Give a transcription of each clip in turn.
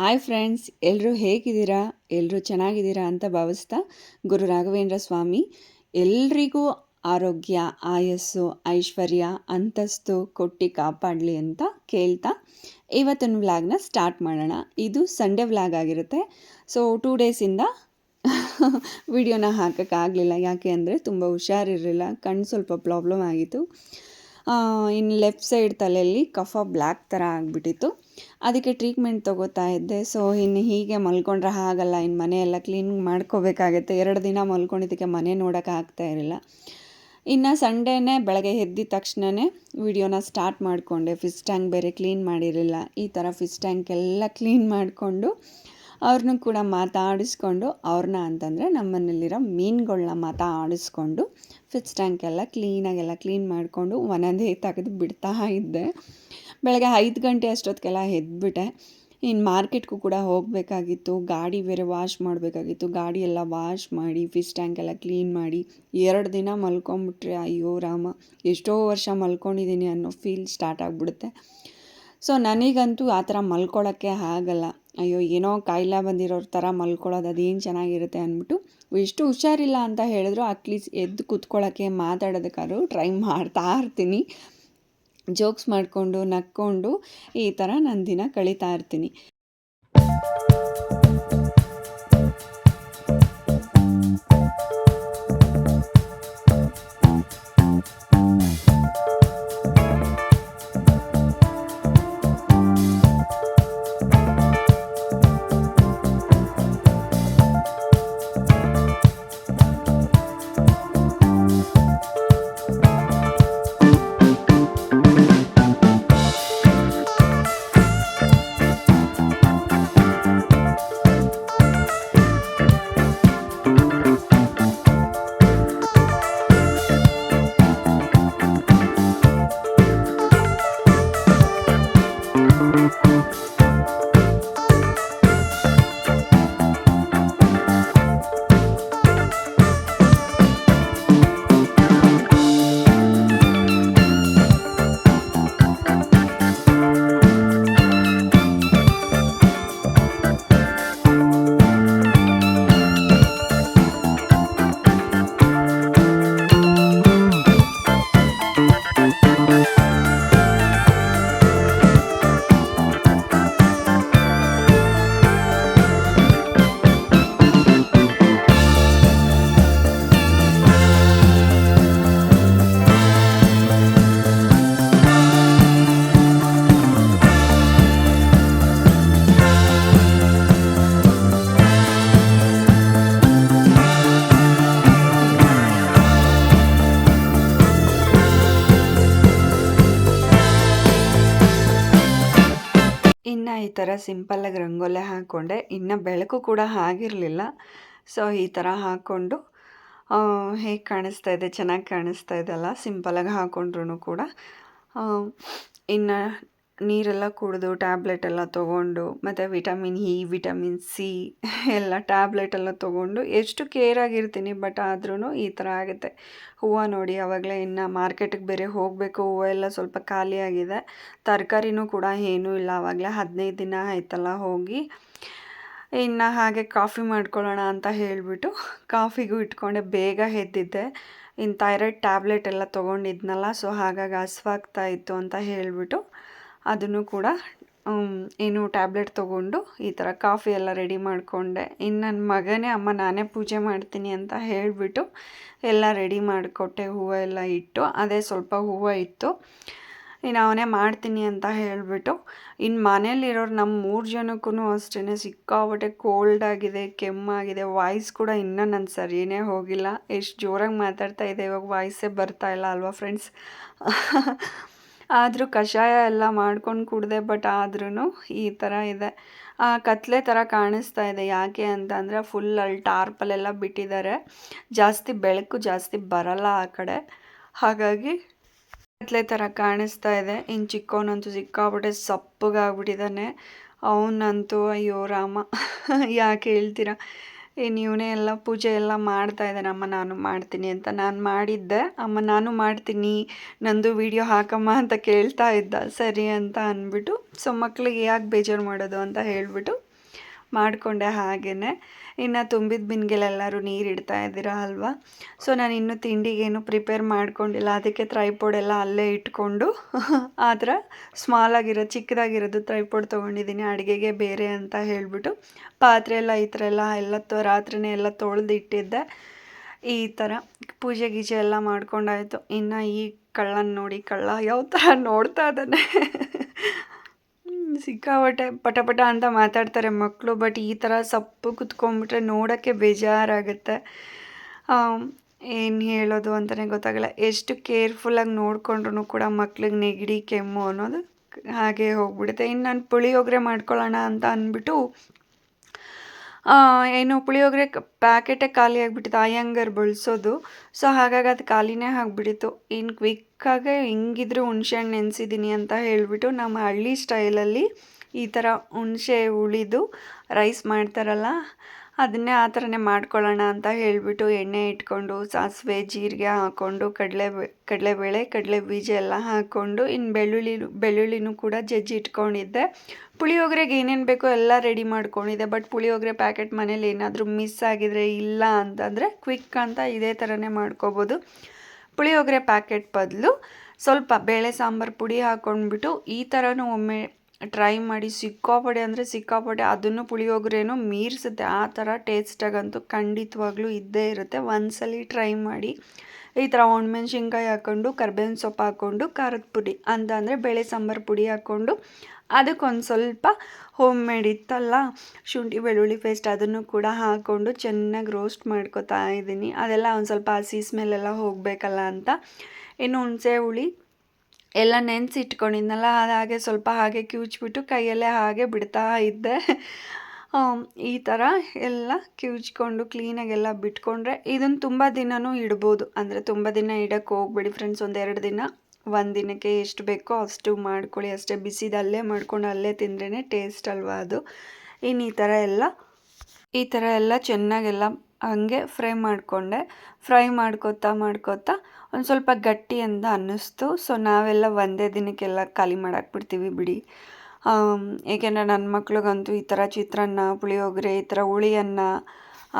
Hi friends ಎಲ್ಲರೂ ಹೇಗಿದ್ದೀರಾ? ಎಲ್ಲರೂ ಚೆನ್ನಾಗಿದ್ದೀರಾ ಅಂತ ಭಾವಿಸ್ತಾ ಗುರು ರಾಘವೇಂದ್ರ ಸ್ವಾಮಿ, ಎಲ್ರಿಗೂ ಆರೋಗ್ಯ, ಆಯಸ್ಸು, ಐಶ್ವರ್ಯ, ಅಂತಸ್ತು ಕೊಟ್ಟು ಕಾಪಾಡಲಿ ಅಂತ ಕೇಳ್ತಾ ಇವತ್ತಿನ ವ್ಲಾಗ್ನ ಸ್ಟಾರ್ಟ್ ಮಾಡೋಣ. ಇದು ಸಂಡೇ ವ್ಲಾಗ್ ಆಗಿರುತ್ತೆ. ಸೊ ಟೂ ಡೇಸಿಂದ ವಿಡಿಯೋನ ಹಾಕೋಕ್ಕಾಗಲಿಲ್ಲ ಯಾಕೆ ಅಂದರೆ ತುಂಬ ಹುಷಾರಿರಲಿಲ್ಲ. ಕಣ್ಣು ಸ್ವಲ್ಪ ಪ್ರಾಬ್ಲಮ್ ಆಗಿತ್ತು. ಇನ್ನು ಲೆಫ್ಟ್ ಸೈಡ್ ತಲೆಯಲ್ಲಿ ಕಫ ಬ್ಲ್ಯಾಕ್ ಥರ ಆಗಿಬಿಟ್ಟಿತ್ತು. ಅದಕ್ಕೆ ಟ್ರೀಟ್ಮೆಂಟ್ ತೊಗೋತಾ ಇದ್ದೆ. ಸೊ ಇನ್ನು ಹೀಗೆ ಮಲ್ಕೊಂಡ್ರೆ ಆಗಲ್ಲ ಇನ್ನು ಮನೆಯೆಲ್ಲ ಕ್ಲೀನ್ ಮಾಡ್ಕೋಬೇಕಾಗತ್ತೆ. ಎರಡು ದಿನ ಮಲ್ಕೊಂಡಿದ್ದಕ್ಕೆ ಮನೆ ನೋಡೋಕೆ ಆಗ್ತಾ ಇರಲಿಲ್ಲ. ಇನ್ನು ಸಂಡೇನೇ ಬೆಳಗ್ಗೆ ಎದ್ದಿದ ತಕ್ಷಣವೇ ವಿಡಿಯೋನ ಸ್ಟಾರ್ಟ್ ಮಾಡಿಕೊಂಡೆ. ಫಿಶ್ ಟ್ಯಾಂಕ್ ಬೇರೆ ಕ್ಲೀನ್ ಮಾಡಿರಲಿಲ್ಲ. ಈ ಥರ ಫಿಶ್ ಟ್ಯಾಂಕ್ ಎಲ್ಲ ಕ್ಲೀನ್ ಮಾಡಿಕೊಂಡು ಅವ್ರನ್ನೂ ಕೂಡ ಮಾತಾಡಿಸ್ಕೊಂಡು, ಅವ್ರನ್ನ ಅಂತಂದರೆ ನಮ್ಮನೇಲಿರೋ ಮೀನುಗಳನ್ನ ಮಾತಾಡಿಸ್ಕೊಂಡು ಫಿಶ್ ಟ್ಯಾಂಕ್ ಎಲ್ಲ ಕ್ಲೀನಾಗೆಲ್ಲ ಕ್ಲೀನ್ ಮಾಡಿಕೊಂಡು ಒಂದೊಂದೇ ತೆಗೆದು ಬಿಡ್ತಾ ಇದ್ದೆ. ಬೆಳಗ್ಗೆ ಐದು ಗಂಟೆ ಅಷ್ಟೊತ್ತಿಗೆಲ್ಲ ಎದ್ಬಿಟ್ಟೆ. ಇನ್ನು ಮಾರ್ಕೆಟ್ಗೂ ಕೂಡ ಹೋಗಬೇಕಾಗಿತ್ತು. ಗಾಡಿ ಬೇರೆ ವಾಶ್ ಮಾಡಬೇಕಾಗಿತ್ತು. ಗಾಡಿ ಎಲ್ಲ ವಾಶ್ ಮಾಡಿ, ಫಿಶ್ ಟ್ಯಾಂಕ್ ಎಲ್ಲ ಕ್ಲೀನ್ ಮಾಡಿ, ಎರಡು ದಿನ ಮಲ್ಕೊಂಬಿಟ್ರೆ, ಅಯ್ಯೋ ರಾಮ, ಎಷ್ಟೋ ವರ್ಷ ಮಲ್ಕೊಂಡಿದ್ದೀನಿ ಅನ್ನೋ ಫೀಲ್ ಸ್ಟಾರ್ಟ್ ಆಗಿಬಿಡುತ್ತೆ. ಸೊ ನನಗಂತೂ ಆ ಥರ ಮಲ್ಕೊಳ್ಳೋಕ್ಕೆ ಆಗಲ್ಲ. ಅಯ್ಯೋ, ಏನೋ ಕಾಯಿಲೆ ಬಂದಿರೋರ ಥರ ಮಲ್ಕೊಳ್ಳೋದು, ಅದೇನು ಚೆನ್ನಾಗಿರುತ್ತೆ ಅಂದ್ಬಿಟ್ಟು ಎಷ್ಟು ಹುಷಾರಿಲ್ಲ ಅಂತ ಹೇಳಿದ್ರು. ಅಟ್ಲೀಸ್ಟ್ ಎದ್ದು ಕುತ್ಕೊಳ್ಳೋಕ್ಕೆ ಮಾತಾಡೋದಕ್ಕಾದ್ರೂ ಟ್ರೈ ಮಾಡ್ತಾ ಇರ್ತೀನಿ. ಜೋಕ್ಸ್ ಮಾಡಿಕೊಂಡು ನಕ್ಕೊಂಡು ಈ ಥರ ನಾನು ದಿನ ಕಳೀತಾ ಇರ್ತೀನಿ. ಸಿಂಪಲ್ಲಾಗಿ ರಂಗೋಲೆ ಹಾಕ್ಕೊಂಡೆ ಇನ್ನು ಬೆಳಕು ಕೂಡ ಆಗಿರಲಿಲ್ಲ ಸೊ ಈ ಥರ ಹಾಕ್ಕೊಂಡು ಹೇಗೆ ಕಾಣಿಸ್ತಾ ಇದೆ, ಚೆನ್ನಾಗಿ ಕಾಣಿಸ್ತಾ ಇದೆಲ್ಲ ಸಿಂಪಲಾಗಿ ಹಾಕ್ಕೊಂಡ್ರು ಕೂಡ. ಇನ್ನು ನೀರೆಲ್ಲ ಕುಡಿದು ಟ್ಯಾಬ್ಲೆಟ್ ಎಲ್ಲ ತೊಗೊಂಡು, ಮತ್ತು ವಿಟಮಿನ್ ಇ ವಿಟಮಿನ್ ಸಿ ಎಲ್ಲ ಟ್ಯಾಬ್ಲೆಟ್ ಎಲ್ಲ ತೊಗೊಂಡು ಎಷ್ಟು ಕೇರ್ ಆಗಿರ್ತೀನಿ ಬಟ್ ಆದ್ರೂ ಈ ಥರ ಆಗುತ್ತೆ. ಹೂವು ನೋಡಿ ಆವಾಗಲೇ ಇನ್ನು ಮಾರ್ಕೆಟಿಗೆ ಬೇರೆ ಹೋಗಬೇಕು, ಹೂವು ಎಲ್ಲ ಸ್ವಲ್ಪ ಖಾಲಿಯಾಗಿದೆ ತರಕಾರಿನೂ ಕೂಡ ಏನೂ ಇಲ್ಲ ಆವಾಗಲೇ ಹದಿನೈದು ದಿನ ಆಯ್ತಲ್ಲ ಹೋಗಿ. ಇನ್ನು ಹಾಗೆ ಕಾಫಿ ಮಾಡ್ಕೊಳ್ಳೋಣ ಅಂತ ಹೇಳಿಬಿಟ್ಟು ಕಾಫಿಗೂ ಇಟ್ಕೊಂಡೆ, ಬೇಗ ಎದ್ದಿದ್ದೆ. ಇನ್ನು ಥೈರಾಯ್ಡ್ ಟ್ಯಾಬ್ಲೆಟ್ ಎಲ್ಲ ತೊಗೊಂಡಿದ್ನಲ್ಲ ಸೊ ಹಾಗಾಗಿ ಹಸ್ವಾಗ್ತಾ ಇತ್ತು ಅಂತ ಹೇಳಿಬಿಟ್ಟು ಅದನ್ನು ಕೂಡ ಏನು ಟ್ಯಾಬ್ಲೆಟ್ ತೊಗೊಂಡು ಈ ಥರ ಕಾಫಿ ಎಲ್ಲ ರೆಡಿ ಮಾಡಿಕೊಂಡೆ. ಇನ್ನು ನನ್ನ ಮಗನೇ, ಅಮ್ಮ, ನಾನೇ ಪೂಜೆ ಮಾಡ್ತೀನಿ ಅಂತ ಹೇಳಿಬಿಟ್ಟು ಎಲ್ಲ ರೆಡಿ ಮಾಡಿಕೊಟ್ಟೆ, ಹೂವು ಎಲ್ಲ ಇಟ್ಟು. ಅದೇ ಸ್ವಲ್ಪ ಹೂವು ಇತ್ತು. ಇನ್ನು ಅವನೇ ಮಾಡ್ತೀನಿ ಅಂತ ಹೇಳಿಬಿಟ್ಟು, ಇನ್ನು ಮನೇಲಿರೋರು ನಮ್ಮ ಮೂರು ಜನಕ್ಕೂ ಅಷ್ಟೇ ಸಿಕ್ಕಾಬಟ್ಟೆ ಕೋಲ್ಡ್ ಆಗಿದೆ, ಕೆಮ್ಮಾಗಿದೆ. ವಾಯ್ಸ್ ಕೂಡ ಇನ್ನೂ ನನ್ನ ಸರಿಯೇ ಹೋಗಿಲ್ಲ. ಎಷ್ಟು ಜೋರಾಗಿ ಮಾತಾಡ್ತಾ ಇದೆ, ಇವಾಗ ವಾಯ್ಸೇ ಬರ್ತಾ ಇಲ್ಲ ಅಲ್ವಾ ಫ್ರೆಂಡ್ಸ್ ಆದರೂ ಕಷಾಯ ಎಲ್ಲ ಮಾಡ್ಕೊಂಡು ಕುಡಿದೆ, ಬಟ್ ಆದ್ರೂ ಈ ಥರ ಇದೆ. ಆ ಕತ್ಲೆ ಥರ ಕಾಣಿಸ್ತಾ ಇದೆ. ಯಾಕೆ ಅಂತಂದರೆ ಫುಲ್ ಅಲ್ಲಿ ಟಾರ್ಪಲ್ಲೆಲ್ಲ ಬಿಟ್ಟಿದ್ದಾರೆ. ಜಾಸ್ತಿ ಬೆಳಕು ಜಾಸ್ತಿ ಬರಲ್ಲ ಆ ಕಡೆ. ಹಾಗಾಗಿ ಕತ್ಲೆ ಥರ ಕಾಣಿಸ್ತಾ ಇದೆ. ಇನ್ನು ಚಿಕ್ಕವನಂತೂ ಸಿಕ್ಕಾಬಿಟ್ಟೆ ಸಪ್ಪಗಾಗ್ಬಿಟ್ಟಿದ್ದಾನೆ. ಅವನಂತೂ ಅಯ್ಯೋ ರಾಮ. ಯಾಕೆ ಹೇಳ್ತೀರಾ? ಇನ್ನು ಇವನೇ ಎಲ್ಲ ಪೂಜೆ ಎಲ್ಲ ಮಾಡ್ತಾ ಇದ್ದಾನೆ ಅಮ್ಮ ನಾನು ಮಾಡ್ತೀನಿ ಅಂತ ನಾನು ಮಾಡಿದ್ದೆ. ಅಮ್ಮ, ನಾನು ಮಾಡ್ತೀನಿ. ನಂದು ವಿಡಿಯೋ ಹಾಕಮ್ಮ ಅಂತ ಕೇಳ್ತಾ ಇದ್ದ. ಸರಿ ಅಂತ ಅಂದ್ಬಿಟ್ಟು, ಸೊ ಮಕ್ಕಳಿಗೆ ಯಾಕೆ ಬೇಜಾರು ಮಾಡೋದು? ಅಂತ ಹೇಳಿಬಿಟ್ಟು ಮಾಡಿಕೊಂಡೆ ಹಾಗೆಯೇ ಇನ್ನು ತುಂಬಿದ ಬಿನ್ಗೆಲೆಲ್ಲರೂ ನೀರು ಇಡ್ತಾ ಇದ್ದೀರಾ ಅಲ್ವಾ? ಸೊ ನಾನು ಇನ್ನೂ ತಿಂಡಿಗೇನು ಪ್ರಿಪೇರ್ ಮಾಡ್ಕೊಂಡಿಲ್ಲ. ಅದಕ್ಕೆ ತ್ರೈಪೋಡ್ ಎಲ್ಲ ಅಲ್ಲೇ ಇಟ್ಕೊಂಡು, ಆ ಥರ ಸ್ಮಾಲ್ ಆಗಿರೋ, ಚಿಕ್ಕದಾಗಿರೋದು ತ್ರೈಪೋಡ್ ತೊಗೊಂಡಿದ್ದೀನಿ. ಅಡುಗೆಗೆ ಬೇರೆ ಅಂತ ಹೇಳಿಬಿಟ್ಟು, ಪಾತ್ರೆ ಎಲ್ಲ, ಈ ಥರ ಎಲ್ಲ ಎಲ್ಲ ತೊ, ರಾತ್ರಿನೇ ಎಲ್ಲ ತೊಳೆದು ಇಟ್ಟಿದ್ದೆ. ಈ ಥರ ಪೂಜೆ ಗೀಜೆ ಎಲ್ಲ ಮಾಡ್ಕೊಂಡಾಯಿತು. ಇನ್ನು ಈ ಕಳ್ಳನ ನೋಡಿ, ಕಳ್ಳ ಯಾವ ಥರ ನೋಡ್ತಾ ಇದ್ದಾನೆ? ಸಿಕ್ಕಾಪಟ್ಟೆ ಪಟ ಅಂತ ಮಾತಾಡ್ತಾರೆ ಮಕ್ಕಳು ಬಟ್ ಈ ಥರ ಸಪ್ಪು ಕುತ್ಕೊಂಡ್ಬಿಟ್ರೆ ನೋಡೋಕ್ಕೆ ಬೇಜಾರಾಗುತ್ತೆ. ಏನು ಹೇಳೋದು ಅಂತಲೇ ಗೊತ್ತಾಗಲ್ಲ. ಎಷ್ಟು ಕೇರ್ಫುಲ್ಲಾಗಿ ನೋಡಿಕೊಂಡ್ರು ಕೂಡ ಮಕ್ಳಿಗೆ ನೆಗಡಿ, ಕೆಮ್ಮು ಅನ್ನೋದು ಹಾಗೆ ಹೋಗ್ಬಿಡುತ್ತೆ. ಇನ್ನು ನಾನು ಪುಳಿಯೋಗರೆ ಮಾಡ್ಕೊಳ್ಳೋಣ ಅಂತ ಅಂದ್ಬಿಟ್ಟು ಏನು ಪುಳಿಯೋಗರೆ ಪ್ಯಾಕೆಟೇ ಖಾಲಿ ಆಗಿಬಿಟ್ಟಿತ್ತು ಅಯ್ಯಂಗಾರ್ ಬಳಸೋದು. ಸೊ ಹಾಗಾಗಿ ಅದು ಖಾಲಿನೇ ಆಗಿಬಿಟ್ಟಿತ್ತು. ಇನ್ನು ಕ್ವಿಕ್ಕಾಗೆ ಹೆಂಗಿದ್ರು ಹುಣಸೆ ಹಣ್ಣು ನೆನೆಸಿದ್ದೀನಿ ಅಂತ ಹೇಳಿಬಿಟ್ಟು ನಮ್ಮ ಹಳ್ಳಿ ಸ್ಟೈಲಲ್ಲಿ ಈ ಥರ ಹುಣಸೆ ಉಳಿದು ರೈಸ್ ಮಾಡ್ತಾರಲ್ಲ ಅದನ್ನೇ ಆ ಥರನೇ ಮಾಡ್ಕೊಳ್ಳೋಣ ಅಂತ ಹೇಳಿಬಿಟ್ಟು ಎಣ್ಣೆ ಇಟ್ಕೊಂಡು, ಸಾಸಿವೆ, ಜೀರಿಗೆ ಹಾಕ್ಕೊಂಡು, ಕಡಲೆ ಕಡಲೆಬೇಳೆ ಕಡಲೆ ಬೀಜ ಎಲ್ಲ ಹಾಕ್ಕೊಂಡು, ಇನ್ನು ಬೆಳ್ಳುಳ್ಳಿ, ಬೆಳ್ಳುಳ್ಳಿನೂ ಕೂಡ ಜಜ್ಜಿ ಇಟ್ಕೊಂಡಿದ್ದೆ. ಪುಳಿಯೋಗರೆಗೆ ಏನೇನು ಬೇಕೋ ಎಲ್ಲ ರೆಡಿ ಮಾಡ್ಕೊಂಡಿದ್ದೆ, ಬಟ್ ಪುಳಿಯೋಗರೆ ಪ್ಯಾಕೆಟ್ ಮನೇಲಿ ಏನಾದರೂ ಮಿಸ್ ಆಗಿದರೆ ಇಲ್ಲ ಅಂತಂದರೆ ಕ್ವಿಕ್ ಅಂತ ಇದೇ ಥರನೇ ಮಾಡ್ಕೋಬೋದು. ಪುಳಿಯೋಗರೆ ಪ್ಯಾಕೆಟ್ ಬದಲು ಸ್ವಲ್ಪ ಬೇಳೆ ಸಾಂಬಾರು ಪುಡಿ ಹಾಕ್ಕೊಂಡ್ಬಿಟ್ಟು ಈ ಥರನೂ ಒಮ್ಮೆ ಟ್ರೈ ಮಾಡಿ ಸಿಕ್ಕಾಪಟ್ಟೆ ಅಂದರೆ ಸಿಕ್ಕಾಪಡೆ ಅದನ್ನು ಪುಳಿಯೋಗರೆನೂ ಮೀರಿಸುತ್ತೆ. ಆ ಥರ ಟೇಸ್ಟಾಗಂತೂ ಖಂಡಿತವಾಗ್ಲೂ ಇದ್ದೇ ಇರುತ್ತೆ. ಒಂದ್ಸಲಿ ಟ್ರೈ ಮಾಡಿ. ಈ ಥರ ಒಣಮೆಣ್ಸಿನ್ಕಾಯಿ ಹಾಕ್ಕೊಂಡು, ಕರ್ಬೇವಿನ ಸೊಪ್ಪು ಹಾಕ್ಕೊಂಡು, ಖಾರದ ಪುಡಿ ಅಂತ ಅಂದರೆ ಬೇಳೆ ಸಾಂಬಾರು ಪುಡಿ ಹಾಕ್ಕೊಂಡು, ಅದಕ್ಕೊಂದು ಸ್ವಲ್ಪ ಹೋಮ್ ಮೇಡ್ ಇತ್ತಲ್ಲ, ಶುಂಠಿ, ಬೆಳ್ಳುಳ್ಳಿ ಪೇಸ್ಟ್ ಅದನ್ನು ಕೂಡ ಹಾಕ್ಕೊಂಡು ಚೆನ್ನಾಗಿ ರೋಸ್ಟ್ ಮಾಡ್ಕೊತಾ ಇದ್ದೀನಿ. ಅದೆಲ್ಲ ಒಂದು ಸ್ವಲ್ಪ ಹಸಿ ಸ್ಮೆಲ್ಲೆಲ್ಲ ಹೋಗಬೇಕಲ್ಲ ಅಂತ. ಇನ್ನು ಹುಣಸೆ ಹುಳಿ ಎಲ್ಲ ನೆನೆಸಿಟ್ಕೊಂಡಿದ್ನಲ್ಲ, ಅದು ಹಾಗೆ ಸ್ವಲ್ಪ ಹಾಗೆ ಕಿವುಚ್ಬಿಟ್ಟು ಕೈಯಲ್ಲೇ ಹಾಗೆ ಬಿಡ್ತಾ ಇದ್ದೆ. ಈ ಥರ ಎಲ್ಲ ಕಿವುಚ್ಕೊಂಡು ಕ್ಲೀನಾಗೆಲ್ಲ ಬಿಟ್ಕೊಂಡ್ರೆ ಇದನ್ನು ತುಂಬ ದಿನವೂ ಇಡ್ಬೋದು. ಅಂದರೆ ತುಂಬ ದಿನ ಇಡೋಕ್ಕೆ ಹೋಗ್ಬೇಡಿ ಫ್ರೆಂಡ್ಸ್ ಒಂದೆರಡು ದಿನ. ಒಂದು ದಿನಕ್ಕೆ ಎಷ್ಟು ಬೇಕೋ ಅಷ್ಟು ಮಾಡ್ಕೊಳ್ಳಿ. ಅಷ್ಟೇ ಬಿಸಿದಲ್ಲೇ ಮಾಡ್ಕೊಂಡು ಅಲ್ಲೇ ತಿಂದ್ರೇ ಟೇಸ್ಟ್ ಅಲ್ವಾ ಅದು. ಇನ್ನು ಈ ಥರ ಎಲ್ಲ ಈ ಥರ ಎಲ್ಲ ಚೆನ್ನಾಗೆಲ್ಲ ಹಂಗೆ ಫ್ರೈ ಮಾಡಿಕೊಂಡೆ. ಫ್ರೈ ಮಾಡ್ಕೋತಾ ಮಾಡ್ಕೋತಾ ಒಂದು ಸ್ವಲ್ಪ ಗಟ್ಟಿ ಅಂತ ಅನ್ನಿಸ್ತು. ಸೊ ನಾವೆಲ್ಲ ಒಂದೇ ದಿನಕ್ಕೆಲ್ಲ ಖಾಲಿ ಮಾಡಾಕ್ಬಿಡ್ತೀವಿ ಬಿಡಿ. ಏಕೆಂದರೆ ನನ್ನ ಮಕ್ಳಿಗಂತೂ ಈ ಥರ ಚಿತ್ರಾನ್ನ, ಪುಳಿಯೋಗರೆ, ಈ ಥರ ಹುಳಿ ಅನ್ನ,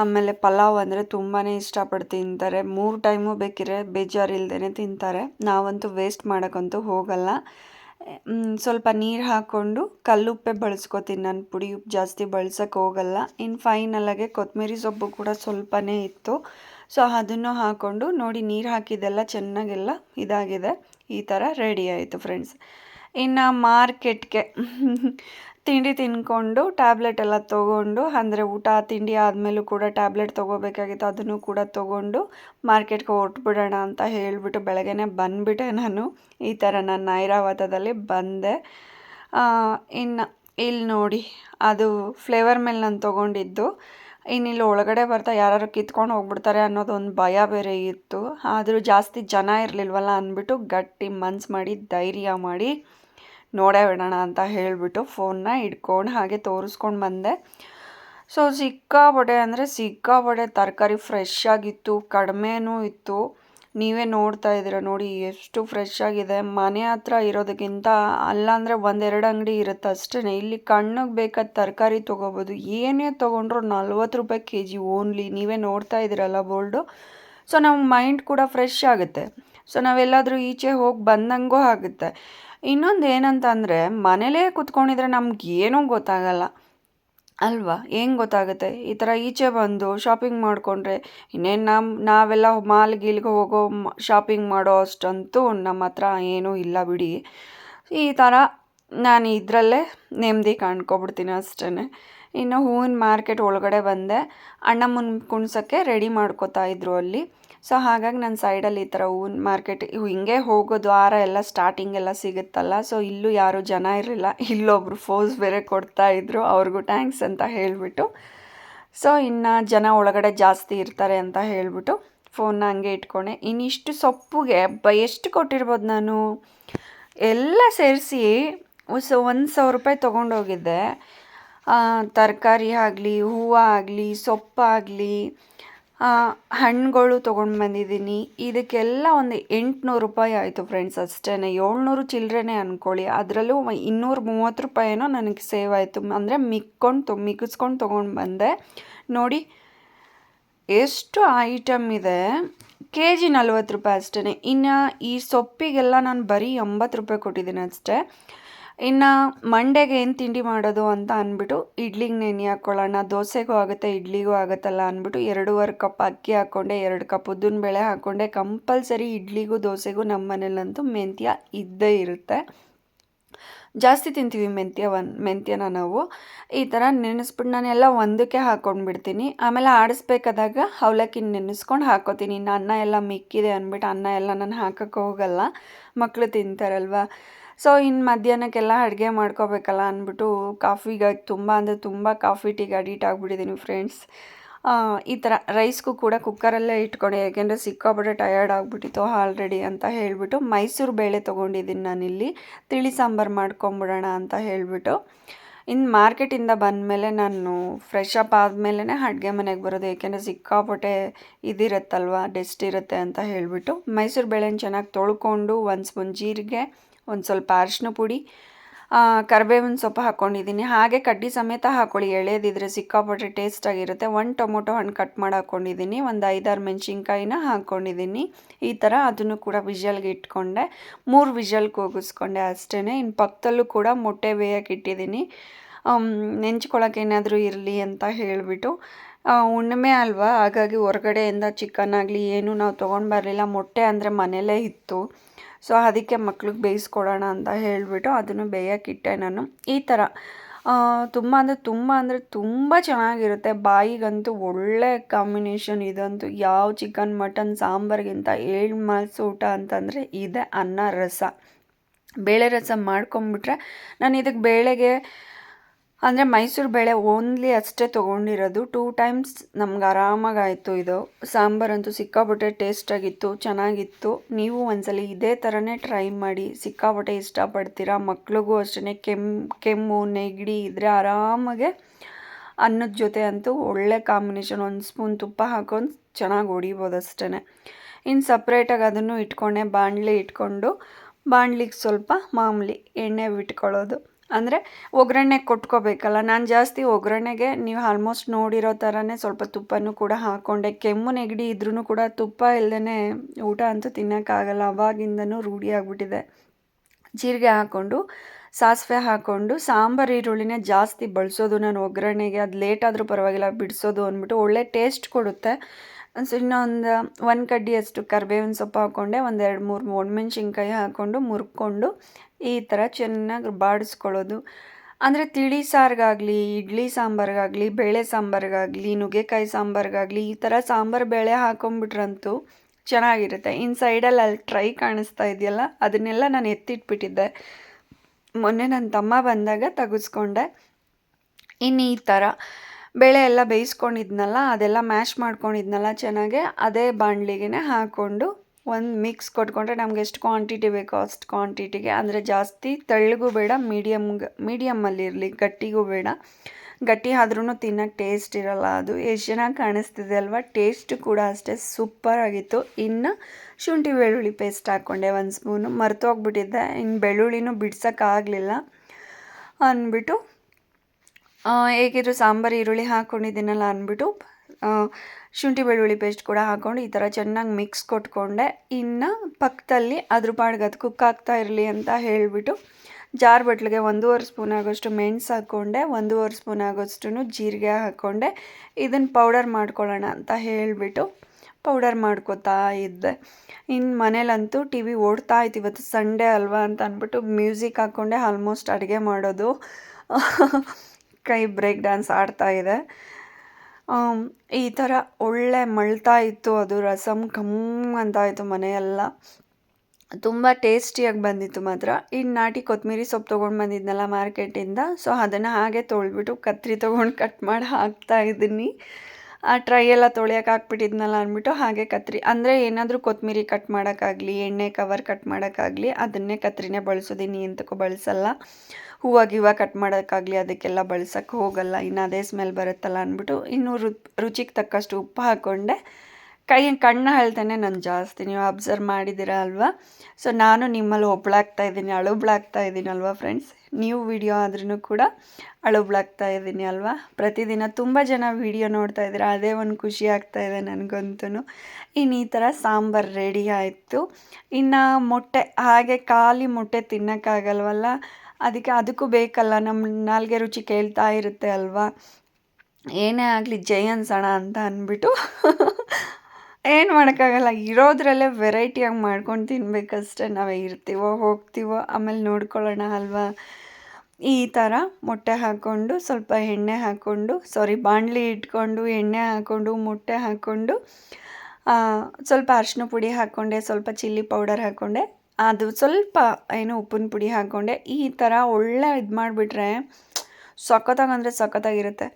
ಆಮೇಲೆ ಪಲಾವ್ ಅಂದರೆ ತುಂಬಾ ಇಷ್ಟಪಟ್ಟು ತಿಂತಾರೆ. ಮೂರು ಟೈಮು ಬೇಕಿದ್ರೆ ಬೇಜಾರಿಲ್ದೇ ತಿಂತಾರೆ. ನಾವಂತೂ ವೇಸ್ಟ್ ಮಾಡೋಕ್ಕಂತೂ ಹೋಗಲ್ಲ. ಸ್ವಲ್ಪ ನೀರು ಹಾಕ್ಕೊಂಡು ಕಲ್ಲುಪ್ಪೆ ಬಳಸ್ಕೊತೀನಿ. ನಾನು ಪುಡಿ ಉಪ್ಪು ಜಾಸ್ತಿ ಬಳಸೋಕ್ಕೆ ಹೋಗಲ್ಲ. ಇನ್ನು ಫೈನಲಾಗೆ ಕೊತ್ತಂಬರಿ ಸೊಪ್ಪು ಕೂಡ ಸ್ವಲ್ಪನೇ ಇತ್ತು. ಸೊ ಅದನ್ನು ಹಾಕ್ಕೊಂಡು ನೋಡಿ ನೀರು ಹಾಕಿದ್ದೆಲ್ಲ ಚೆನ್ನಾಗೆಲ್ಲ ಇದಾಗಿದೆ. ಈ ಥರ ರೆಡಿ ಆಯಿತು ಫ್ರೆಂಡ್ಸ್ ಇನ್ನು ಮಾರ್ಕೆಟ್ಗೆ ತಿಂಡಿ ತಿನ್ಕೊಂಡು ಟ್ಯಾಬ್ಲೆಟ್ ಎಲ್ಲ ತೊಗೊಂಡು, ಅಂದರೆ ಊಟ, ತಿಂಡಿ ಆದಮೇಲೂ ಕೂಡ ಟ್ಯಾಬ್ಲೆಟ್ ತೊಗೋಬೇಕಾಗಿತ್ತು, ಅದನ್ನು ಕೂಡ ತೊಗೊಂಡು ಮಾರ್ಕೆಟ್ಗೆ ಹೊರಟ್ಬಿಡೋಣ ಅಂತ ಹೇಳಿಬಿಟ್ಟು ಬೆಳಗ್ಗೆ ಬಂದುಬಿಟ್ಟೆ ನಾನು. ಈ ಥರ ನಾನು ಐರಾವತದಲ್ಲಿ ಬಂದೆ. ಇನ್ನು ಇಲ್ಲಿ ನೋಡಿ, ಅದು ಫ್ಲೇವರ್ ಮೇಲೆ ನಾನು ತೊಗೊಂಡಿದ್ದು. ಇನ್ನಿಲ್ಲಿ ಒಳಗಡೆ ಬರ್ತಾ ಯಾರು ಕಿತ್ಕೊಂಡು ಹೋಗ್ಬಿಡ್ತಾರೆ ಅನ್ನೋದೊಂದು ಭಯ ಬೇರೆ ಇತ್ತು. ಆದರೂ ಜಾಸ್ತಿ ಜನ ಇರಲಿಲ್ವಲ್ಲ ಅಂದ್ಬಿಟ್ಟು ಗಟ್ಟಿ ಮನ್ಸು ಮಾಡಿ, ಧೈರ್ಯ ಮಾಡಿ ನೋಡೇ ಬಿಡೋಣ ಅಂತ ಹೇಳಿಬಿಟ್ಟು ಫೋನ್ನ ಇಟ್ಕೊಂಡು ಹಾಗೆ ತೋರಿಸ್ಕೊಂಡು ಬಂದೆ. ಸೊ ಸಿಕ್ಕಾಪಟ್ಟೆ ಅಂದರೆ ಸಿಕ್ಕಾಪಟ್ಟೆ ತರಕಾರಿ ಫ್ರೆಶ್ ಆಗಿತ್ತು, ಕಡಿಮೆನೂ ಇತ್ತು. ನೀವೇ ನೋಡ್ತಾ ಇದ್ದೀರ ನೋಡಿ, ಎಷ್ಟು ಫ್ರೆಶ್ ಆಗಿದೆ. ಮನೆ ಹತ್ರ ಇರೋದಕ್ಕಿಂತ ಅಲ್ಲಾಂದರೆ ಒಂದೆರಡು ಅಂಗಡಿ ಇರುತ್ತೆ ಅಷ್ಟೇ ಇಲ್ಲಿ ಕಣ್ಣಿಗೆ ಬೇಕಾದ ತರಕಾರಿ ತೊಗೋಬೋದು. ಏನೇ ತೊಗೊಂಡ್ರು ನಲ್ವತ್ತು ರೂಪಾಯಿ ಕೆ ಜಿ ಓನ್ಲಿ ನೀವೇ ನೋಡ್ತಾ ಇದ್ದೀರಲ್ಲ ಬೋಲ್ಡು ಸೊ ನಮ್ಮ ಮೈಂಡ್ ಕೂಡ ಫ್ರೆಶ್ ಆಗುತ್ತೆ. ಸೊ ನಾವೆಲ್ಲಾದರೂ ಈಚೆ ಹೋಗಿ ಬಂದಂಗೂ ಆಗುತ್ತೆ. ಇನ್ನೊಂದು ಏನಂತ ಅಂದರೆ ಮನೇಲೇ ಕುತ್ಕೊಂಡಿದ್ರೆ ನಮ್ಗೆ ಏನೂ ಗೊತ್ತಾಗಲ್ಲ. ಅಲ್ವಾ? ಏನು ಗೊತ್ತಾಗುತ್ತೆ? ಈ ಥರ ಈಚೆ ಬಂದು ಶಾಪಿಂಗ್ ಮಾಡಿಕೊಂಡ್ರೆ ಇನ್ನೇನು ನಮ್ಮ ನಾವೆಲ್ಲ ಮಾಲ್ ಗೀಲ್ಗೆ ಹೋಗೋ ಶಾಪಿಂಗ್ ಮಾಡೋ ಅಷ್ಟಂತೂ ನಮ್ಮ ಹತ್ರ ಏನೂ ಇಲ್ಲ ಬಿಡಿ. ಈ ಥರ ನಾನು ಇದರಲ್ಲೇ ನೆಮ್ಮದಿ ಕಾಣ್ಕೊಬಿಡ್ತೀನಿ ಅಷ್ಟೇ ಇನ್ನು ಹೂವಿನ ಮಾರ್ಕೆಟ್ ಒಳಗಡೆ ಬಂದೆ. ಅಣ್ಣ ಮುನ್ ಕುಣ್ಸೋಕ್ಕೆ ರೆಡಿ ಮಾಡ್ಕೋತಾ ಇದ್ರು ಅಲ್ಲಿ. ಸೊ ಹಾಗಾಗಿ ನನ್ನ ಸೈಡಲ್ಲಿ ಈ ಥರ ಹೂವಿನ ಮಾರ್ಕೆಟ್ ಹಿಂಗೆ ಹೋಗೋದು, ಆರ ಎಲ್ಲ ಸ್ಟಾರ್ಟಿಂಗ್ ಎಲ್ಲ ಸಿಗುತ್ತಲ್ಲ. ಸೊ ಇಲ್ಲೂ ಯಾರೂ ಜನ ಇರಲಿಲ್ಲ. ಇಲ್ಲೊಬ್ರು ಫೋಸ್ ಬೇರೆ ಕೊಡ್ತಾ ಇದ್ರು. ಅವ್ರಿಗೂ ಥ್ಯಾಂಕ್ಸ್ ಅಂತ ಹೇಳಿಬಿಟ್ಟು. ಸೊ ಇನ್ನು ಜನ ಒಳಗಡೆ ಜಾಸ್ತಿ ಇರ್ತಾರೆ ಅಂತ ಹೇಳಿಬಿಟ್ಟು ಫೋನ್ನ ಹಂಗೆ ಇಟ್ಕೊಂಡೆ. ಇನ್ನಿಷ್ಟು ಸೊಪ್ಪುಗೆ ಬ, ಎಷ್ಟು ಕೊಟ್ಟಿರ್ಬೋದು ನಾನು? ಎಲ್ಲ ಸೇರಿಸಿ ಸೊ, ಒಂದು ಸಾವಿರ ರೂಪಾಯಿ ತೊಗೊಂಡೋಗಿದ್ದೆ ತರಕಾರಿ ಆಗಲಿ, ಹೂವು ಆಗಲಿ, ಸೊಪ್ಪಾಗಲಿ ಹಣ್ಣುಗಳು ತೊಗೊಂಡು ಬಂದಿದ್ದೀನಿ. ಇದಕ್ಕೆಲ್ಲ ಒಂದು ಎಂಟುನೂರು ರೂಪಾಯಿ ಆಯಿತು ಫ್ರೆಂಡ್ಸ್ ಅಷ್ಟೇ ಏಳ್ನೂರು ಚಿಲ್ಲರೆನೇ ಅಂದ್ಕೊಳ್ಳಿ ಅದರಲ್ಲೂ ಇನ್ನೂರ ಮೂವತ್ತು ರೂಪಾಯಿನೋ ನನಗೆ ಸೇವ್ ಆಯಿತು. ಅಂದರೆ ಮಿಕ್ಕೊಂಡು ತೊ ಮಿಗಿಸ್ಕೊಂಡು ತೊಗೊಂಡು ಬಂದೆ. ನೋಡಿ, ಎಷ್ಟು ಐಟಮ್ ಇದೆ. ಕೆ ಜಿ ನಲ್ವತ್ತು ರೂಪಾಯಿ ಅಷ್ಟೇ ಇನ್ನು ಈ ಸೊಪ್ಪಿಗೆಲ್ಲ ನಾನು ಬರೀ ಎಂಬತ್ತು ರೂಪಾಯಿ ಕೊಟ್ಟಿದ್ದೀನಿ ಅಷ್ಟೇ. ಇನ್ನು ಮಂಡೆಗೆ ಏನು ತಿಂಡಿ ಮಾಡೋದು ಅಂತ ಅಂದ್ಬಿಟ್ಟು ಇಡ್ಲಿಗೆ ನೆನೆ ಹಾಕ್ಕೊಳ್ಳೋಣ ದೋಸೆಗೂ ಆಗುತ್ತೆ, ಇಡ್ಲಿಗೂ ಆಗುತ್ತಲ್ಲ ಅಂದ್ಬಿಟ್ಟು ಎರಡೂವರೆ ಕಪ್ ಅಕ್ಕಿ ಹಾಕ್ಕೊಂಡೆ ಎರಡು ಕಪ್ ಉದ್ದಿನ ಬೇಳೆ ಹಾಕ್ಕೊಂಡೆ ಕಂಪಲ್ಸರಿ ಇಡ್ಲಿಗೂ ದೋಸೆಗೂ ನಮ್ಮ ಮನೇಲಂತೂ ಮೆಂತ್ಯ ಇದ್ದೇ ಇರುತ್ತೆ. ಜಾಸ್ತಿ ತಿಂತೀವಿ ಮೆಂತ್ಯ ಒನ್, ಮೆಂತ್ಯನ ನಾವು. ಈ ಥರ ನೆನೆಸ್ಬಿಟ್ಟು ನಾನೆಲ್ಲ ಒಂದಕ್ಕೆ ಹಾಕ್ಕೊಂಡ್ಬಿಡ್ತೀನಿ ಆಮೇಲೆ ಆಡಿಸ್ಬೇಕಾದಾಗ ಅವಲಕ್ಕಿ ನೆನೆಸ್ಕೊಂಡು ಹಾಕೋತೀನಿ. ಇನ್ನು ಅನ್ನ ಎಲ್ಲ ಮಿಕ್ಕಿದೆ ಅಂದ್ಬಿಟ್ಟು ಅನ್ನ ಎಲ್ಲ ನಾನು ಹಾಕೋಕ್ಕೆ ಹೋಗಲ್ಲ. ಮಕ್ಕಳು ತಿಂತಾರಲ್ವ? ಸೊ ಇನ್ನು ಮಧ್ಯಾಹ್ನಕ್ಕೆಲ್ಲ ಅಡುಗೆ ಮಾಡ್ಕೋಬೇಕಲ್ಲ ಅಂದ್ಬಿಟ್ಟು ಕಾಫಿಗೆ, ತುಂಬ ಅಂದರೆ ತುಂಬ ಕಾಫಿ, ಟೀಗೆ ಅಡಿಟ್ ಆಗಿಬಿಟ್ಟಿದ್ದೀನಿ ಫ್ರೆಂಡ್ಸ್ ಈ ಥರ ರೈಸ್ಗೂ ಕೂಡ ಕುಕ್ಕರಲ್ಲೇ ಇಟ್ಕೊಂಡೆ. ಯಾಕೆಂದರೆ ಸಿಕ್ಕಾಪಟ್ಟೆ ಟಯರ್ಡ್ ಆಗಿಬಿಟ್ಟಿತ್ತು ಆಲ್ರೆಡಿ ಅಂತ ಹೇಳಿಬಿಟ್ಟು ಮೈಸೂರು ಬೇಳೆ ತೊಗೊಂಡಿದ್ದೀನಿ ನಾನಿಲ್ಲಿ. ತಿಳಿ ಸಾಂಬಾರು ಮಾಡ್ಕೊಂಬಿಡೋಣ ಅಂತ ಹೇಳಿಬಿಟ್ಟು. ಇನ್ನು ಮಾರ್ಕೆಟಿಂದ ಬಂದಮೇಲೆ ನಾನು ಫ್ರೆಶ್ ಅಪ್ ಆದಮೇಲೆ ಅಡುಗೆ ಮನೆಗೆ ಬರೋದು. ಏಕೆಂದರೆ ಸಿಕ್ಕಾಪಟ್ಟೆ ಇದಿರುತ್ತಲ್ವ ಡೆಸ್ಟ್ ಇರುತ್ತೆ ಅಂತ ಹೇಳಿಬಿಟ್ಟು ಮೈಸೂರು ಬೇಳೆನ ಚೆನ್ನಾಗಿ ತೊಳ್ಕೊಂಡು ಒಂದು ಸ್ಪೂನ್ ಜೀರಿಗೆ ಒಂದು ಸ್ವಲ್ಪ ಅರಿಶಿನ ಪುಡಿ ಕರಿಬೇವಿನ ಸೊಪ್ಪು ಹಾಕ್ಕೊಂಡಿದ್ದೀನಿ ಹಾಗೆ ಕಡ್ಡಿ ಸಮೇತ ಹಾಕ್ಕೊಳ್ಳಿ ಎಳೆದಿದ್ರೆ ಸಿಕ್ಕಾಪಟ್ಟೆ ಟೇಸ್ಟಾಗಿರುತ್ತೆ ಒಂದು ಟೊಮೊಟೊ ಹಣ್ಣು ಕಟ್ ಮಾಡಿ ಹಾಕ್ಕೊಂಡಿದ್ದೀನಿ ಒಂದು ಐದಾರು ಮೆಣಸಿನ್ಕಾಯಿನ ಹಾಕ್ಕೊಂಡಿದ್ದೀನಿ ಈ ಥರ ಅದನ್ನು ಕೂಡ ವಿಷಲ್ಗೆ ಇಟ್ಕೊಂಡೆ. ಮೂರು ವಿಷಲ್ ಕೂಗಿಸ್ಕೊಂಡೆ ಅಷ್ಟೇ ಇನ್ನು ಪಕ್ಕದಲ್ಲೂ ಕೂಡ ಮೊಟ್ಟೆ ಬೇಯಕ್ಕೆ ಇಟ್ಟಿದ್ದೀನಿ. ನೆಂಚ್ಕೊಳಕ್ಕೆ ಏನಾದರೂ ಇರಲಿ ಅಂತ ಹೇಳಿಬಿಟ್ಟು. ಹುಣ್ಣಿಮೆ ಅಲ್ವಾ? ಹಾಗಾಗಿ ಹೊರಗಡೆಯಿಂದ ಚಿಕನ್ ಆಗಲಿ, ಏನೂ, ನಾವು ತೊಗೊಂಡು ಬರಲಿಲ್ಲ. ಮೊಟ್ಟೆ ಅಂದರೆ ಮನೆಯಲ್ಲೇ ಇತ್ತು. ಸೊ ಅದಕ್ಕೆ ಮಕ್ಳಿಗೆ ಬೇಯಿಸ್ಕೊಡೋಣ ಅಂತ ಹೇಳಿಬಿಟ್ಟು ಅದನ್ನು ಬೇಯೋಕ್ಕಿಟ್ಟೆ ನಾನು. ಈ ಥರ ತುಂಬ ಅಂದರೆ ತುಂಬ ಅಂದರೆ ತುಂಬ ಚೆನ್ನಾಗಿರುತ್ತೆ. ಬಾಯಿಗಂತೂ ಒಳ್ಳೆ ಕಾಂಬಿನೇಷನ್ ಇದಂತೂ. ಯಾವ ಚಿಕನ್, ಮಟನ್, ಸಾಂಬಾರಿಗಿಂತ ಏಳು ಮಾಲ್ಸು ಊಟ ಅಂತಂದರೆ ಇದೆ ಅನ್ನ, ರಸ. ಬೇಳೆ ರಸ ಮಾಡ್ಕೊಂಬಿಟ್ರೆ ನಾನು ಇದಕ್ಕೆ ಬೇಳೆಗೆ ಅಂದರೆ ಮೈಸೂರು ಬೇಳೆ ಓನ್ಲಿ ಅಷ್ಟೇ ತೊಗೊಂಡಿರೋದು. ಟೂ ಟೈಮ್ಸ್ ನಮ್ಗೆ ಆರಾಮಾಗಾಯಿತು ಇದು. ಸಾಂಬಾರಂತೂ ಸಿಕ್ಕಾಪಟ್ಟೆ ಟೇಸ್ಟಾಗಿತ್ತು ಚೆನ್ನಾಗಿತ್ತು. ನೀವು ಒಂದ್ಸಲ ಇದೇ ಥರನೇ ಟ್ರೈ ಮಾಡಿ, ಸಿಕ್ಕಾಪಟ್ಟೆ ಇಷ್ಟಪಡ್ತೀರಾ? ಮಕ್ಳಿಗೂ ಅಷ್ಟೇ ಕೆಮ್ಮು ಕೆಮ್ಮು, ನೆಗಡಿ ಇದ್ದರೆ ಆರಾಮಾಗೆ ಅನ್ನದ ಜೊತೆ ಅಂತೂ ಒಳ್ಳೆ ಕಾಂಬಿನೇಷನ್ ಒಂದು ಸ್ಪೂನ್ ತುಪ್ಪ ಹಾಕೊಂಡು ಚೆನ್ನಾಗಿ ಹೊಡಿಬೋದು ಅಷ್ಟೇ ಇನ್ನು ಸಪ್ರೇಟಾಗಿ ಅದನ್ನು ಇಟ್ಕೊಂಡೆ, ಬಾಣಲೆ ಇಟ್ಕೊಂಡು, ಬಾಣಲಿಗೆ ಸ್ವಲ್ಪ ಮಾಮೂಲಿ ಎಣ್ಣೆ ಬಿಟ್ಕೊಳ್ಳೋದು ಅಂದರೆ ಒಗ್ಗರಣೆ ಕೊಟ್ಕೋಬೇಕಲ್ಲ. ನಾನು ಜಾಸ್ತಿ ಒಗ್ಗರಣೆಗೆ ನೀವು ಆಲ್ಮೋಸ್ಟ್ ನೋಡಿರೋ ಥರನೇ ಸ್ವಲ್ಪ ತುಪ್ಪನೂ ಕೂಡ ಹಾಕ್ಕೊಂಡೆ ಕೆಮ್ಮು ನೆಗಡಿ ಇದ್ರೂ ಕೂಡ ತುಪ್ಪ ಇಲ್ಲದೇ ಊಟ ಅಂತೂ ತಿನ್ನೋಕ್ಕಾಗಲ್ಲ. ಅವಾಗಿಂದನೂ ರೂಢಿ ಆಗಿಬಿಟ್ಟಿದೆ. ಜೀರಿಗೆ ಹಾಕ್ಕೊಂಡು ಸಾಸಿವೆ ಹಾಕ್ಕೊಂಡು ಸಾಂಬಾರು, ಈರುಳ್ಳಿನೇ ಜಾಸ್ತಿ ಬಳಸೋದು. ನಾನು ಒಗ್ಗರಣೆಗೆ ಅದು ಲೇಟಾದರೂ ಪರವಾಗಿಲ್ಲ, ಬಿಡಿಸೋದು ಅಂದ್ಬಿಟ್ಟು ಒಳ್ಳೆ ಟೇಸ್ಟ್ ಕೊಡುತ್ತೆ. ಸೊ ಇನ್ನೊಂದು, ಒಂದು ಕಡ್ಡಿಯಷ್ಟು ಕರಿಬೇವಿನ ಸೊಪ್ಪು ಹಾಕ್ಕೊಂಡೆ ಒಂದೆರಡು ಮೂರು ಒಣಮೆಣ್ಸಿನ್ಕಾಯಿ ಹಾಕ್ಕೊಂಡು ಮುರ್ಕೊಂಡು ಈ ಥರ ಚೆನ್ನಾಗಿ ಬಾಡಿಸ್ಕೊಳ್ಳೋದು. ಅಂದರೆ ತಿಳಿ ಸಾರಿಗಾಗಲಿ, ಇಡ್ಲಿ ಸಾಂಬಾರಿಗಾಗಲಿ, ಬೇಳೆ ಸಾಂಬಾರಿಗಾಗಲಿ, ನುಗ್ಗೆಕಾಯಿ ಸಾಂಬಾರಿಗಾಗಲಿ, ಈ ಥರ ಸಾಂಬಾರು, ಬೇಳೆ ಹಾಕೊಂಡ್ಬಿಟ್ರಂತೂ ಚೆನ್ನಾಗಿರುತ್ತೆ. ಇನ್ನು ಸೈಡಲ್ಲಿ ಅಲ್ಲಿ ಟ್ರೈ ಕಾಣಿಸ್ತಾ ಇದೆಯಲ್ಲ, ಅದನ್ನೆಲ್ಲ ನಾನು ಎತ್ತಿಟ್ಬಿಟ್ಟಿದ್ದೆ. ಮೊನ್ನೆ ನನ್ನ ತಮ್ಮ ಬಂದಾಗ ತೆಗೆಸ್ಕೊಂಡೆ. ಇನ್ನು ಈ ಥರ ಬೇಳೆ ಎಲ್ಲ ಬೇಯಿಸ್ಕೊಂಡಿದ್ನಲ್ಲ, ಅದೆಲ್ಲ ಮ್ಯಾಶ್ ಮಾಡ್ಕೊಂಡಿದ್ನಲ್ಲ ಚೆನ್ನಾಗೆ, ಅದೇ ಬಾಣಲಿಗೆ ಹಾಕ್ಕೊಂಡು ಒಂದು ಮಿಕ್ಸ್ ಕೊಟ್ಕೊಂಡ್ರೆ ನಮ್ಗೆ ಎಷ್ಟು ಕ್ವಾಂಟಿಟಿ ಬೇಕೋ ಅಷ್ಟು ಕ್ವಾಂಟಿಟಿಗೆ ಅಂದರೆ ಜಾಸ್ತಿ ತೆಳ್ಳಗೂ ಬೇಡ ಮೀಡಿಯಮ್ಗೆ ಮೀಡಿಯಮ್ಮಲ್ಲಿರಲಿ ಗಟ್ಟಿಗೂ ಬೇಡ. ಗಟ್ಟಿ ಆದ್ರೂ ತಿನ್ನೋಕ್ಕೆ ಟೇಸ್ಟ್ ಇರಲ್ಲ ಅದು. ಎಷ್ಟು ಚೆನ್ನಾಗಿ ಕಾಣಿಸ್ತಿದೆ ಅಲ್ವಾ? ಟೇಸ್ಟ್ ಕೂಡ ಅಷ್ಟೇ ಸೂಪರ್ ಆಗಿತ್ತು. ಇನ್ನು ಶುಂಠಿ ಬೆಳ್ಳುಳ್ಳಿ ಪೇಸ್ಟ್ ಹಾಕ್ಕೊಂಡೆ ಒಂದು ಸ್ಪೂನು ಮರ್ತೋಗ್ಬಿಟ್ಟಿದ್ದೆ ಇನ್ನು ಬೆಳ್ಳುಳ್ಳಿನೂ ಬಿಡ್ಸೋಕ್ಕಾಗಲಿಲ್ಲ ಅಂದ್ಬಿಟ್ಟು ಹೇಗಿದ್ರು ಸಾಂಬಾರು, ಈರುಳ್ಳಿ ಹಾಕ್ಕೊಂಡಿದ್ದೀನಲ್ಲ ಅಂದ್ಬಿಟ್ಟು ಶುಂಠಿ, ಬೆಳ್ಳುಳ್ಳಿ ಪೇಸ್ಟ್ ಕೂಡ ಹಾಕ್ಕೊಂಡು ಈ ಥರ ಚೆನ್ನಾಗಿ ಮಿಕ್ಸ್ ಕೊಟ್ಕೊಂಡೆ. ಇನ್ನು ಪಕ್ಕದಲ್ಲಿ ಅದ್ರ ಪಾಡ್ಗೆ ಅದು ಕುಕ್ ಆಗ್ತಾ ಇರಲಿ ಅಂತ ಹೇಳಿಬಿಟ್ಟು ಜಾರ್ ಬಟ್ಲಿಗೆ ಒಂದೂವರೆ ಸ್ಪೂನ್ ಆಗೋಷ್ಟು ಮೆಣಸು ಹಾಕ್ಕೊಂಡೆ ಒಂದೂವರೆ ಸ್ಪೂನ್ ಆಗೋಷ್ಟು ಜೀರಿಗೆ ಹಾಕ್ಕೊಂಡೆ ಇದನ್ನು ಪೌಡರ್ ಮಾಡ್ಕೊಳ್ಳೋಣ ಅಂತ ಹೇಳಿಬಿಟ್ಟು ಪೌಡರ್ ಮಾಡ್ಕೋತಾ ಇದ್ದೆ. ಇನ್ನು ಮನೇಲಂತೂ ಟಿ ವಿ ಓಡ್ತಾ ಇತ್ತು, ಇವತ್ತು ಸಂಡೇ ಅಲ್ವಾ ಅಂತ ಅಂದ್ಬಿಟ್ಟು ಮ್ಯೂಸಿಕ್ ಹಾಕ್ಕೊಂಡೆ ಆಲ್ಮೋಸ್ಟ್ ಅಡುಗೆ ಮಾಡೋದು. ಕೈ ಬ್ರೇಕ್ ಡ್ಯಾನ್ಸ್ ಆಡ್ತಾ ಇದೆ. ಈ ಥರ ಒಳ್ಳೆ ಮಳ್ತಾ ಇತ್ತು ಅದು ರಸಮ್ ಕಮ್ ಅಂತ ಇತ್ತು ಮನೆಯೆಲ್ಲ. ತುಂಬ ಟೇಸ್ಟಿಯಾಗಿ ಬಂದಿತ್ತು ಮಾತ್ರ. ಇನ್ನು ನಾಟಿ ಕೊತ್ತಂಬರಿ ಸೊಪ್ಪು ತೊಗೊಂಡು ಬಂದಿದ್ನಲ್ಲ ಮಾರ್ಕೆಟಿಂದ, ಸೊ ಅದನ್ನು ಹಾಗೆ ತೊಳೆದ್ಬಿಟ್ಟು ಕತ್ರಿ ತೊಗೊಂಡು ಕಟ್ ಮಾಡಿ ಹಾಕ್ತಾ ಇದ್ದೀನಿ. ಆ ಟ್ರೈ ಎಲ್ಲ ತೊಳೆಯೋಕೆ ಹಾಕ್ಬಿಟ್ಟಿದ್ನಲ್ಲ ಅಂದ್ಬಿಟ್ಟು ಹಾಗೆ ಕತ್ರಿ. ಅಂದರೆ ಏನಾದರೂ ಕೊತ್ತಂಬರಿ ಕಟ್ ಮಾಡೋಕ್ಕಾಗಲಿ, ಎಣ್ಣೆ ಕವರ್ ಕಟ್ ಮಾಡೋಕ್ಕಾಗಲಿ, ಅದನ್ನೇ ಕತ್ರಿನೇ ಬಳಸೋದೀನಿ ಎಂತಕ್ಕೂ ಬಳಸಲ್ಲ. ಹೂವು ಗಿವ ಕಟ್ ಮಾಡೋಕ್ಕಾಗಲಿ ಅದಕ್ಕೆಲ್ಲ ಬಳಸೋಕ್ಕೆ ಹೋಗಲ್ಲ. ಇನ್ನು ಅದೇ ಸ್ಮೆಲ್ ಬರುತ್ತಲ್ಲ ಅಂದ್ಬಿಟ್ಟು ಇನ್ನೂ ರು, ರುಚಿಗೆ ತಕ್ಕಷ್ಟು ಉಪ್ಪು ಹಾಕ್ಕೊಂಡೆ. ಕೈ, ಕಣ್ಣು ಹೇಳ್ತಾನೆ ನಾನು ಜಾಸ್ತಿ. ನೀವು ಅಬ್ಸರ್ವ್ ಮಾಡಿದ್ದೀರ ಅಲ್ವಾ? ಸೊ ನಾನು ನಿಮ್ಮಲ್ಲಿ ಒಬ್ಬಳಾಗ್ತಾ ಇದ್ದೀನಿ, ಅಳುಬ್ಳಾಗ್ತಾ ಇದ್ದೀನಿ ಅಲ್ವಾ ಫ್ರೆಂಡ್ಸ್ ನೀವು ವಿಡಿಯೋ ಆದ್ರೂ ಕೂಡ ಅಳುಬ್ಳಾಗ್ತಾ ಇದ್ದೀನಿ ಅಲ್ವಾ? ಪ್ರತಿದಿನ ತುಂಬ ಜನ ವಿಡಿಯೋ ನೋಡ್ತಾ ಇದ್ದೀರಾ, ಅದೇ ಒಂದು ಖುಷಿ ಆಗ್ತಾ ಇದೆ ನನಗಂತೂ ಇನ್ನು ಈ ಥರ ಸಾಂಬಾರು ರೆಡಿ ಆಯಿತು. ಇನ್ನು ಮೊಟ್ಟೆ, ಹಾಗೆ ಖಾಲಿ ಮೊಟ್ಟೆ ತಿನ್ನೋಕ್ಕಾಗಲ್ವಲ್ಲ? ಅದಕ್ಕೆ ಅದಕ್ಕೂ ಬೇಕಲ್ಲ ನಮ್ಮ ನಾಲ್ಗೆ ರುಚಿ ಕೇಳ್ತಾ ಇರುತ್ತೆ ಅಲ್ವಾ? ಏನೇ ಆಗಲಿ ಜೈ ಅನ್ಸೋಣ ಅಂತ ಅಂದ್ಬಿಟ್ಟು ಏನು ಮಾಡೋಕ್ಕಾಗಲ್ಲ, ಇರೋದ್ರಲ್ಲೇ ವೆರೈಟಿಯಾಗಿ ಮಾಡ್ಕೊಂಡು ತಿನ್ಬೇಕಷ್ಟೇ ನಾವೇ ಇರ್ತೀವೋ, ಹೋಗ್ತೀವೋ, ಆಮೇಲೆ ನೋಡ್ಕೊಳ್ಳೋಣ ಅಲ್ವಾ? ಈ ಥರ ಮೊಟ್ಟೆ ಹಾಕ್ಕೊಂಡು ಸ್ವಲ್ಪ ಎಣ್ಣೆ ಹಾಕ್ಕೊಂಡು ಸಾರಿ ಬಾಣಲಿ ಇಟ್ಕೊಂಡು, ಎಣ್ಣೆ ಹಾಕ್ಕೊಂಡು ಮೊಟ್ಟೆ ಹಾಕ್ಕೊಂಡು ಸ್ವಲ್ಪ ಅರಿಶಿನ ಪುಡಿ ಹಾಕ್ಕೊಂಡೆ ಸ್ವಲ್ಪ ಚಿಲ್ಲಿ ಪೌಡರ್ ಹಾಕ್ಕೊಂಡೆ ಅದು ಸ್ವಲ್ಪ ಏನು ಉಪ್ಪಿನ ಪುಡಿ ಹಾಕ್ಕೊಂಡೆ. ಈ ಥರ ಒಳ್ಳೆ ಇದು ಮಾಡಿಬಿಟ್ರೆ ಸಖತ್ತಾಗಂದರೆ ಸಖತ್ತಾಗಿರುತ್ತೆ.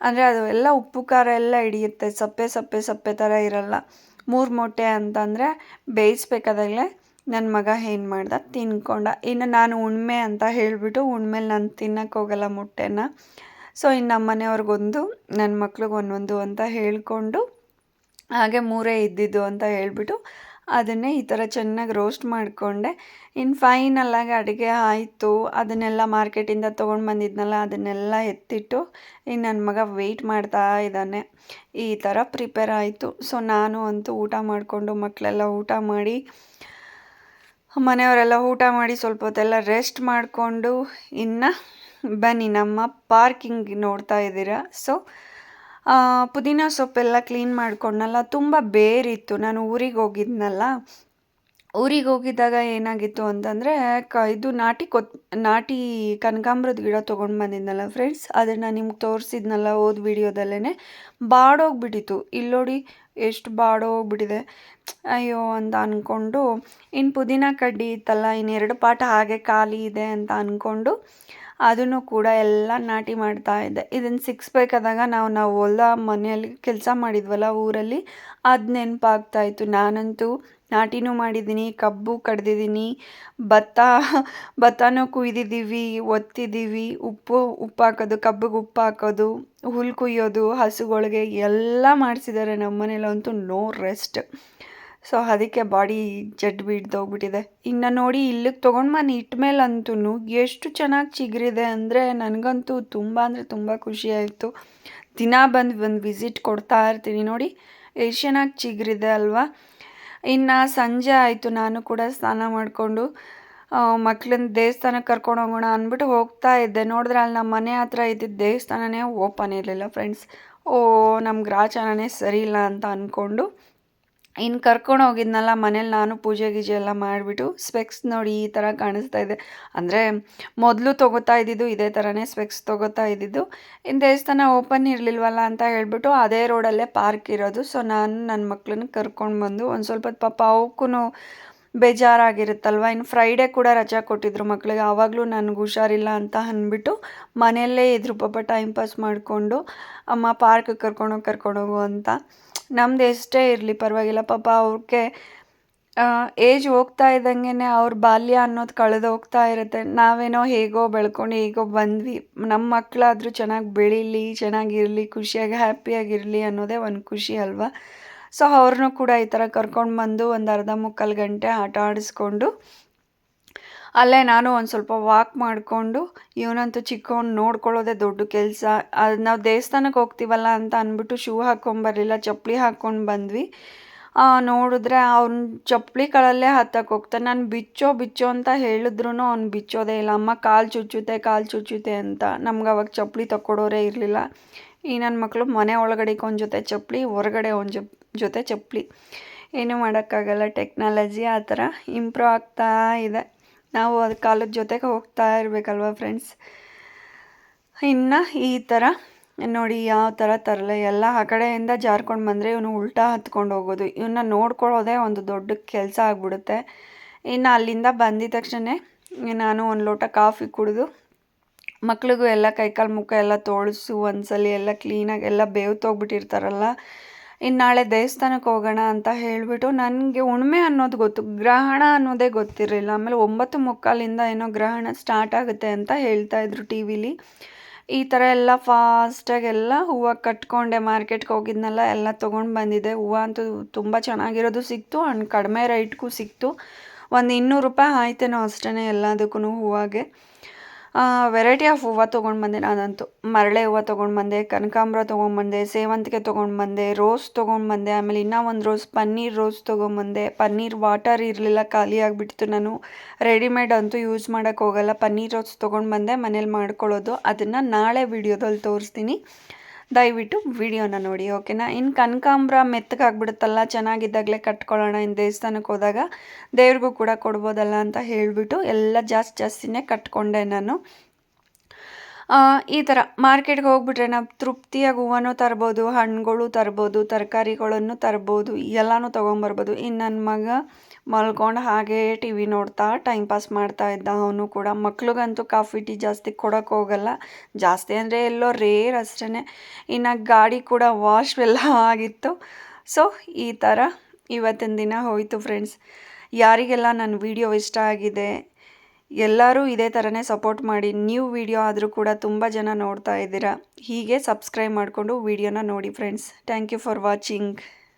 ಅಂದರೆ ಅದು ಎಲ್ಲ ಉಪ್ಪು, ಖಾರ ಎಲ್ಲ ಹಿಡಿಯುತ್ತೆ. ಸಪ್ಪೆ ಸಪ್ಪೆ ಸಪ್ಪೆ ಥರ ಇರಲ್ಲ. ಮೂರು ಮೊಟ್ಟೆ ಅಂತಂದರೆ ಬೇಯಿಸ್ಬೇಕಾದಾಗಲೇ ನನ್ನ ಮಗ ಏನು ಮಾಡ್ದ? ತಿನ್ಕೊಂಡ. ಇನ್ನು ನಾನು ಉಣ್ಮೆ ಅಂತ ಹೇಳಿಬಿಟ್ಟು ಉಣ್ಮೇಲೆ ನಾನು ತಿನ್ನಕ್ಕೆ ಹೋಗಲ್ಲ ಮೊಟ್ಟೆನ. ಸೊ ಇನ್ನು ನಮ್ಮ ಮನೆಯವ್ರಿಗೊಂದು ನನ್ನ ಮಕ್ಳಿಗೆ ಒಂದೊಂದು ಅಂತ ಹೇಳಿಕೊಂಡು ಹಾಗೆ ಮೂರೇ ಇದ್ದಿದ್ದು ಅಂತ ಹೇಳಿಬಿಟ್ಟು ಅದನ್ನೇ ಈ ಥರ ಚೆನ್ನಾಗಿ ರೋಸ್ಟ್ ಮಾಡಿಕೊಂಡೆ. ಇನ್ನು ಫೈನಲ್ಲಾಗಿ ಅಡುಗೆ ಆಯಿತು. ಅದನ್ನೆಲ್ಲ ಮಾರ್ಕೆಟಿಂದ ತೊಗೊಂಡು ಬಂದಿದ್ನಲ್ಲ, ಅದನ್ನೆಲ್ಲ ಎತ್ತಿಟ್ಟು ಇನ್ನು ನನ್ನ ಮಗ ವೆಯ್ಟ್ ಮಾಡ್ತಾ ಇದ್ದಾನೆ. ಈ ಥರ ಪ್ರಿಪೇರ್ ಆಯಿತು. ಸೊ ನಾನು ಅಂತೂ ಊಟ ಮಾಡಿಕೊಂಡು ಮಕ್ಕಳೆಲ್ಲ ಊಟ ಮಾಡಿ, ಮನೆಯವರೆಲ್ಲ ಊಟ ಮಾಡಿ ಸ್ವಲ್ಪ ಹೊತ್ತೆಲ್ಲ ರೆಸ್ಟ್ ಮಾಡಿಕೊಂಡು ಇನ್ನು ಬನ್ನಿ. ನಮ್ಮ ಪಾರ್ಕಿಂಗ್ ನೋಡ್ತಾ ಇದ್ದೀರಾ? ಸೊ ಪುದೀನ ಸೊಪ್ಪೆಲ್ಲ ಕ್ಲೀನ್ ಮಾಡಿಕೊಂಡಲ್ಲ ತುಂಬ ಬೇರಿತ್ತು. ನಾನು ಊರಿಗೆ ಹೋಗಿದ್ನಲ್ಲ. ಊರಿಗೆ ಹೋಗಿದ್ದಾಗ ಏನಾಗಿತ್ತು ಅಂತಂದರೆ, ಕ, ಇದು ನಾಟಿ ಕೊತ್, ನಾಟಿ ಕನಕಾಂಬ್ರದ ಗಿಡ ತೊಗೊಂಡು ಬಂದಿದ್ನಲ್ಲ ಫ್ರೆಂಡ್ಸ್ ಅದನ್ನು ನಿಮ್ಗೆ ತೋರಿಸಿದ್ನಲ್ಲ ಓದ್ ವಿಡಿಯೋದಲ್ಲೇ ಬಾಡೋಗ್ಬಿಟ್ಟಿತ್ತು. ಇಲ್ಲೋಡಿ ಎಷ್ಟು ಬಾಡೋಗ್ಬಿಟ್ಟಿದೆ. ಅಯ್ಯೋ ಅಂತ ಅಂದ್ಕೊಂಡು ಇನ್ನು ಪುದೀನ ಕಡ್ಡಿ ಇತ್ತಲ್ಲ ಇನ್ನೆರಡು ಪಾಠ ಹಾಗೆ ಖಾಲಿ ಇದೆ ಅಂತ ಅಂದ್ಕೊಂಡು ಅದನ್ನು ಕೂಡ ಎಲ್ಲ ನಾಟಿ ಮಾಡ್ತಾ ಇದ್ದೆ. ಇದನ್ನು ಸಿಕ್ಸ್ಬೇಕಾದಾಗ ನಾವು ನಾವು ಹೊಲ ಮನೆಯಲ್ಲಿ ಕೆಲಸ ಮಾಡಿದ್ವಲ್ಲ ಊರಲ್ಲಿ, ಅದು ನೆನಪಾಗ್ತಾಯಿತ್ತು ನಾನಂತೂ ನಾಟಿನೂ ಮಾಡಿದ್ದೀನಿ, ಕಬ್ಬು ಕಡ್ದಿದ್ದೀನಿ, ಭತ್ತ, ಭತ್ತನೂ ಕುಯ್ದಿದ್ದೀವಿ, ಒತ್ತಿದ್ದೀವಿ, ಉಪ್ಪು ಉಪ್ಪು ಹಾಕೋದು ಕಬ್ಬಿಗೆ ಉಪ್ಪು ಹಾಕೋದು ಹುಲ್ಲು ಕುಯ್ಯೋದು, ಹಸುಗಳಿಗೆ ಎಲ್ಲ ಮಾಡಿಸಿದ್ದಾರೆ ನಮ್ಮ ಮನೇಲಂತೂ ನೋ ರೆಸ್ಟ್ ಸೊ ಅದಕ್ಕೆ ಬಾಡಿ ಜಡ್ ಬಿಡ್ದೋಗ್ಬಿಟ್ಟಿದೆ. ಇನ್ನು ನೋಡಿ ಇಲ್ಲಿಗೆ ತೊಗೊಂಡು ಮೇಲೆ ಅಂತೂ ಎಷ್ಟು ಚೆನ್ನಾಗಿ ಚಿಗ್ರಿದೆ ಅಂದರೆ ನನಗಂತೂ ತುಂಬ ಅಂದರೆ ತುಂಬ ಖುಷಿ ಆಯಿತು. ದಿನ ಬಂದು ಒಂದು ವಿಸಿಟ್ ಕೊಡ್ತಾ ಇರ್ತೀನಿ ನೋಡಿ, ಎಷ್ಟು ಚೆನ್ನಾಗಿ ಚಿಗುರಿದೆ ಅಲ್ವಾ. ಇನ್ನು ಸಂಜೆ ಆಯಿತು, ನಾನು ಕೂಡ ಸ್ನಾನ ಮಾಡಿಕೊಂಡು ಮಕ್ಳನ್ನ ದೇವಸ್ಥಾನಕ್ಕೆ ಕರ್ಕೊಂಡು ಹೋಗೋಣ ಅಂದ್ಬಿಟ್ಟು ಹೋಗ್ತಾ ಇದ್ದೆ. ನೋಡಿದ್ರೆ ಅಲ್ಲಿ ನಮ್ಮ ಮನೆ ಹತ್ರ ಇದ್ದಿದ್ದ ದೇವಸ್ಥಾನನೇ ಓಪನ್ ಇರಲಿಲ್ಲ ಫ್ರೆಂಡ್ಸ್. ಓ ನಮ್ಗೆ ಗ್ರಾಚಾರನೇ ಸರಿ ಇಲ್ಲ ಅಂತ ಅಂದ್ಕೊಂಡು ಇನ್ನು ಕರ್ಕೊಂಡು ಹೋಗಿದ್ನಲ್ಲ, ಮನೇಲಿ ನಾನು ಪೂಜೆ ಗೀಜೆ ಎಲ್ಲ ಮಾಡಿಬಿಟ್ಟು ಸ್ಪೆಕ್ಸ್ ನೋಡಿ ಈ ಥರ ಕಾಣಿಸ್ತಾ ಇದೆ. ಅಂದರೆ ಮೊದಲು ತೊಗೋತಾ ಇದ್ದಿದ್ದು ಇದೇ ಥರನೇ ಸ್ಪೆಕ್ಸ್ ತೊಗೋತಾ ಇದ್ದಿದ್ದು. ಇನ್ನು ದೇವಸ್ಥಾನ ಓಪನ್ ಇರಲಿಲ್ವಲ್ಲ ಅಂತ ಹೇಳಿಬಿಟ್ಟು ಅದೇ ರೋಡಲ್ಲೇ ಪಾರ್ಕ್ ಇರೋದು. ಸೊ ನಾನು ನನ್ನ ಮಕ್ಳನ್ನ ಕರ್ಕೊಂಡು ಬಂದು ಒಂದು ಸ್ವಲ್ಪ ಪಾಪ ಅವಕ್ಕೂ ಬೇಜಾರಾಗಿರುತ್ತಲ್ವ? ಇನ್ನು ಫ್ರೈಡೇ ಕೂಡ ರಜಾ ಕೊಟ್ಟಿದ್ರು ಮಕ್ಕಳಿಗೆ ಆವಾಗಲೂ ನನಗೆ ಹುಷಾರಿಲ್ಲ ಅಂತ ಅಂದ್ಬಿಟ್ಟು ಮನೆಯಲ್ಲೇ ಇದ್ರು ಪಾಪ ಟೈಮ್ ಪಾಸ್ ಮಾಡಿಕೊಂಡು, ಅಮ್ಮ ಪಾರ್ಕ್ ಕರ್ಕೊಂಡೋಗಿ ಕರ್ಕೊಂಡೋಗು ಅಂತ. ನಮ್ದು ಎಷ್ಟೇ ಇರಲಿ ಪರವಾಗಿಲ್ಲ. ಪಾಪ ಅವ್ರಿಗೆ ಏಜ್ ಹೋಗ್ತಾ ಇದ್ದಂಗೆ ಅವ್ರ ಬಾಲ್ಯ ಅನ್ನೋದು ಕಳೆದು ಹೋಗ್ತಾ ಇರುತ್ತೆ. ನಾವೇನೋ ಹೇಗೋ ಬೆಳ್ಕೊಂಡು ಹೇಗೋ ಬಂದ್ವಿ. ನಮ್ಮ ಮಕ್ಕಳಾದರೂ ಚೆನ್ನಾಗಿ ಬೆಳೀಲಿ, ಚೆನ್ನಾಗಿರಲಿ, ಖುಷಿಯಾಗಿ, ಹ್ಯಾಪಿಯಾಗಿರಲಿ ಅನ್ನೋದೇ ಒಂದು ಖುಷಿ ಅಲ್ವಾ? ಸೊ ಅವ್ರನ್ನೂ ಕೂಡ ಈ ಥರ ಕರ್ಕೊಂಡು ಬಂದು ಒಂದು ಅರ್ಧ ಮುಕ್ಕಾಲು ಗಂಟೆ ಆಟ ಆಡಿಸ್ಕೊಂಡು ಅಲ್ಲೇ ನಾನು ಒಂದು ಸ್ವಲ್ಪ ವಾಕ್ ಮಾಡಿಕೊಂಡು ಇವನಂತೂ ಚಿಕ್ಕವನು ನೋಡ್ಕೊಳ್ಳೋದೇ ದೊಡ್ಡ ಕೆಲಸ. ಅದು ನಾವು ದೇವಸ್ಥಾನಕ್ಕೆ ಹೋಗ್ತೀವಲ್ಲ ಅಂತ ಅಂದ್ಬಿಟ್ಟು ಶೂ ಹಾಕ್ಕೊಂಬರಲಿಲ್ಲ ಚಪ್ಪಲಿ ಹಾಕ್ಕೊಂಡು ಬಂದ್ವಿ. ನೋಡಿದ್ರೆ ಅವ್ನ ಚಪ್ಪಲಿಗಳಲ್ಲೇ ಹತ್ತಕ್ಕೆ ಹೋಗ್ತಾನೆ. ನಾನು ಬಿಚ್ಚೋ ಬಿಚ್ಚೋ ಅಂತ ಹೇಳಿದ್ರು ಅವ್ನು ಬಿಚ್ಚೋದೇ ಇಲ್ಲ. ಅಮ್ಮ ಕಾಲು ಚುಚ್ಚುತ್ತೆ ಕಾಲು ಚುಚ್ಚುತ್ತೆ ಅಂತ. ನಮ್ಗೆ ಅವಾಗ ಚಪ್ಪಲಿ ತಕ್ಕೊಡೋರೇ ಇರಲಿಲ್ಲ. ಈ ನನ್ನ ಮಕ್ಕಳು ಮನೆ ಒಳಗಡೆಗೆ ಒಂದು ಜೊತೆ ಚಪ್ಪಲಿ ಹೊರಗಡೆ ಒಂದು ಜೊತೆ ಚಪ್ಪಲಿ ಏನೂ ಮಾಡೋಕ್ಕಾಗಲ್ಲ. ಟೆಕ್ನಾಲಜಿ ಆ ಥರ ಇಂಪ್ರೂವ್ ಆಗ್ತಾ ಇದೆ. ನಾವು ಅದು ಕಾಲದ ಜೊತೆಗೆ ಹೋಗ್ತಾ ಇರಬೇಕಲ್ವ ಫ್ರೆಂಡ್ಸ್ ಇನ್ನು ಈ ಥರ ನೋಡಿ ಯಾವ ಥರ ತರಲೆ, ಎಲ್ಲ ಆ ಕಡೆಯಿಂದ ಜಾರ್ಕೊಂಡು ಬಂದರೆ ಇವನು ಉಲ್ಟಾ ಹತ್ಕೊಂಡು ಹೋಗೋದು. ಇವನ್ನ ನೋಡ್ಕೊಳ್ಳೋದೇ ಒಂದು ದೊಡ್ಡ ಕೆಲಸ ಆಗಿಬಿಡುತ್ತೆ. ಇನ್ನು ಅಲ್ಲಿಂದ ಬಂದಿದ ತಕ್ಷಣ ನಾನು ಒಂದು ಲೋಟ ಕಾಫಿ ಕುಡಿದು, ಮಕ್ಳಿಗೂ ಎಲ್ಲ ಕೈಕಾಲು ಮುಖ ಎಲ್ಲ ತೋಳಿಸು ಒಂದ್ಸಲಿ ಎಲ್ಲ ಕ್ಲೀನಾಗಿ ಎಲ್ಲ ಬೇವ್ತೋಗ್ಬಿಟ್ಟಿರ್ತಾರಲ್ಲ ಇನ್ನು ನಾಳೆ ದೇವಸ್ಥಾನಕ್ಕೆ ಹೋಗೋಣ ಅಂತ ಹೇಳಿಬಿಟ್ಟು ನನಗೆ ಉಣ್ಮೆ ಅನ್ನೋದು ಗೊತ್ತು, ಗ್ರಹಣ ಅನ್ನೋದೇ ಗೊತ್ತಿರಲಿಲ್ಲ. ಆಮೇಲೆ ಒಂಬತ್ತು ಮುಕ್ಕಾಲಿಂದ ಏನೋ ಗ್ರಹಣ ಸ್ಟಾರ್ಟ್ ಆಗುತ್ತೆ ಅಂತ ಹೇಳ್ತಾ ಇದ್ರು ಟಿ ವಿಲಿ. ಈ ಥರ ಎಲ್ಲ ಫಾಸ್ಟಾಗೆಲ್ಲ ಹೂವು ಕಟ್ಕೊಂಡೆ ಮಾರ್ಕೆಟ್ಗೆ ಹೋಗಿದ್ನೆಲ್ಲ, ಎಲ್ಲ ತೊಗೊಂಡು ಬಂದಿದ್ದೆ. ಹೂವು ಅಂತೂ ತುಂಬ ಚೆನ್ನಾಗಿರೋದು ಸಿಕ್ತು ಆ್ಯಂಡ್ ಕಡಿಮೆ ರೇಟ್ಗೂ ಸಿಕ್ತು. ಒಂದು ಇನ್ನೂರು ರೂಪಾಯಿ ಆಯ್ತೇನೋ ಅಷ್ಟೇ ಎಲ್ಲದಕ್ಕೂ ಹೂವಾಗೆ. ವೆರೈಟಿ ಆಫ್ ಹೂವು ತೊಗೊಂಡು ಬಂದೆ ನಾನಂತೂ. ಮರಳೆ ಹೂವು ತೊಗೊಂಡು ಬಂದೆ, ಕನಕಾಂಬ್ರ ತೊಗೊಂಡು ಬಂದೆ, ಸೇವಂತಿಗೆ ತೊಗೊಂಡು ಬಂದೆ ರೋಸ್ ತೊಗೊಂಡು ಬಂದೆ, ಆಮೇಲೆ ಇನ್ನೂ ಒಂದು ರೋಸ್ ಪನ್ನೀರ್ ರೋಸ್ ತೊಗೊಂಬಂದೆ ಪನ್ನೀರ್ ವಾಟರ್ ಇರಲಿಲ್ಲ, ಖಾಲಿ ಆಗಿಬಿಡ್ತು ನಾನು. ರೆಡಿಮೇಡ್ ಅಂತೂ ಯೂಸ್ ಮಾಡೋಕ್ಕೋಗಲ್ಲ ಪನ್ನೀರ್ ರೋಸ್ ತೊಗೊಂಡು ಬಂದೆ, ಮನೇಲಿ ಮಾಡ್ಕೊಳ್ಳೋದು. ಅದನ್ನು ನಾಳೆ ವಿಡಿಯೋದಲ್ಲಿ ತೋರಿಸ್ತೀನಿ. ದಯವಿಟ್ಟು ವಿಡಿಯೋನ ನೋಡಿ, ಓಕೆನಾ? ಇನ್ನು ಕನಕಾಂಬ್ರ ಮೆತ್ತಗಾಗ್ಬಿಡುತ್ತಲ್ಲ, ಚೆನ್ನಾಗಿದ್ದಾಗಲೇ ಕಟ್ಕೊಳ್ಳೋಣ ಇನ್ನು ದೇವಸ್ಥಾನಕ್ಕೆ ಹೋದಾಗ ದೇವ್ರಿಗೂ ಕೂಡ ಕೊಡ್ಬೋದಲ್ಲ ಅಂತ ಹೇಳಿಬಿಟ್ಟು ಎಲ್ಲ ಜಾಸ್ತಿ ಜಾಸ್ತಿನೇ ಕಟ್ಕೊಂಡೆ ನಾನು. ಈ ಥರ ಮಾರ್ಕೆಟ್ಗೆ ಹೋಗ್ಬಿಟ್ರೆ ನಾವು ತೃಪ್ತಿಯಾಗಿ ಹೂವನ್ನು ತರ್ಬೋದು, ಹಣ್ಣುಗಳು ತರ್ಬೋದು, ತರಕಾರಿಗಳನ್ನು ತರ್ಬೋದು, ಎಲ್ಲನೂ ತೊಗೊಂಬರ್ಬೋದು. ಇನ್ನು ನನ್ನ ಮಗ ಮಲ್ಕೊಂಡು ಹಾಗೆ ಟಿ ವಿ ನೋಡ್ತಾ ಟೈಮ್ ಪಾಸ್ ಮಾಡ್ತಾ ಇದ್ದ ಅವನು ಕೂಡ. ಮಕ್ಳಿಗಂತೂ ಕಾಫಿ ಟೀ ಜಾಸ್ತಿ ಕೊಡೋಕೆ ಹೋಗಲ್ಲ. ಜಾಸ್ತಿ ಅಂದರೆ ಎಲ್ಲೋ ರೇರ್ ಅಷ್ಟೇ ಇನ್ನು ಗಾಡಿ ಕೂಡ ವಾಶ್ ಎಲ್ಲ ಆಗಿತ್ತು. ಸೊ ಈ ಥರ ಇವತ್ತಿನ ದಿನ ಹೋಯಿತು ಫ್ರೆಂಡ್ಸ್ ಯಾರಿಗೆಲ್ಲ ನನ್ನ ವಿಡಿಯೋ ಇಷ್ಟ ಆಗಿದೆ, ಎಲ್ಲರೂ ಇದೇ ಥರನೇ ಸಪೋರ್ಟ್ ಮಾಡಿ. ನ್ಯೂ ವಿಡಿಯೋ ಆದರೂ ಕೂಡ ತುಂಬ ಜನ ನೋಡ್ತಾ ಇದ್ದೀರಾ. ಹೀಗೆ ಸಬ್ಸ್ಕ್ರೈಬ್ ಮಾಡಿಕೊಂಡು ವಿಡಿಯೋನ ನೋಡಿ friends thank you for watching